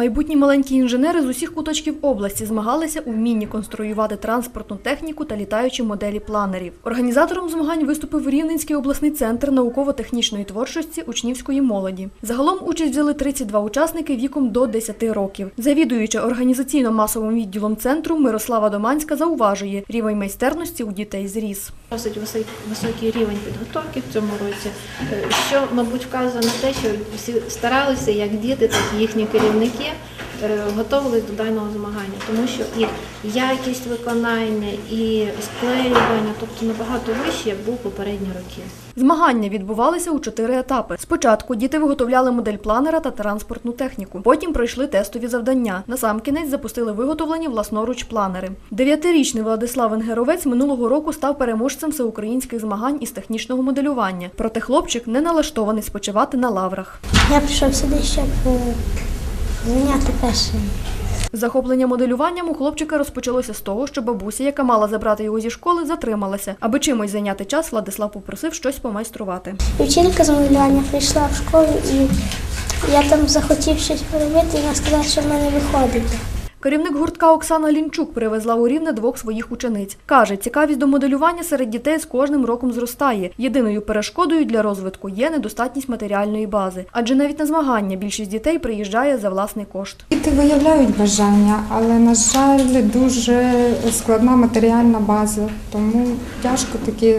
Майбутні маленькі інженери з усіх куточків області змагалися у вмінні конструювати транспортну техніку та літаючі моделі планерів. Організатором змагань виступив Рівненський обласний центр науково-технічної творчості учнівської молоді. Загалом участь взяли 32 учасники віком до 10 років. Завідуюча організаційно-масовим відділом центру Мирослава Доманська зауважує, рівень майстерності у дітей зріс. Досить високий, рівень підготовки в цьому році, е, що, мабуть, вказує на те, що всі старалися, як діти, так і їхні керівники, е, готувалися до даного змагання, тому що і якість виконання, і склеювання, тобто набагато вище, як був попередні роки. Змагання відбувалися у чотири етапи. Спочатку діти виготовляли модель планера та транспортну техніку. Потім пройшли тестові завдання. Насамкінець запустили виготовлені власноруч планери. Дев'ятирічний Владислав Венгеровець минулого року став переможцем всеукраїнських змагань із технічного моделювання. Проте хлопчик не налаштований спочивати на лаврах. Я прийшов сюди, щоб зайняти перше. Захоплення моделюванням у хлопчика розпочалося з того, що бабуся, яка мала забрати його зі школи, затрималася. Аби чимось зайняти час, Владислав попросив щось помайструвати. Вчителька з моделювання прийшла в школу і я там захотів щось поробити, і вона сказала, що в мене виходить. Керівник гуртка Оксана Лінчук привезла у Рівне двох своїх учениць. Каже, цікавість до моделювання серед дітей з кожним роком зростає. Єдиною перешкодою для розвитку є недостатність матеріальної бази. Адже навіть на змагання більшість дітей приїжджає за власний кошт. Діти виявляють бажання, але, на жаль, дуже складна матеріальна база, тому тяжко такий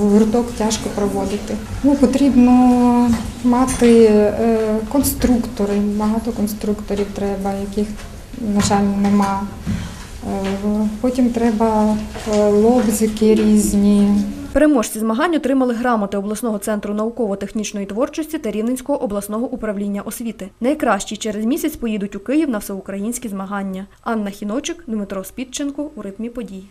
гурток тяжко проводити. Ну, потрібно мати е, конструктори, багато конструкторів треба, яких, на жаль, нема. Е, Потім треба е, лобзики різні. Переможці змагань отримали грамоти обласного центру науково-технічної творчості та Рівненського обласного управління освіти. Найкращі через місяць поїдуть у Київ на всеукраїнські змагання. Анна Хіночик, Дмитро Спідченко у ритмі подій.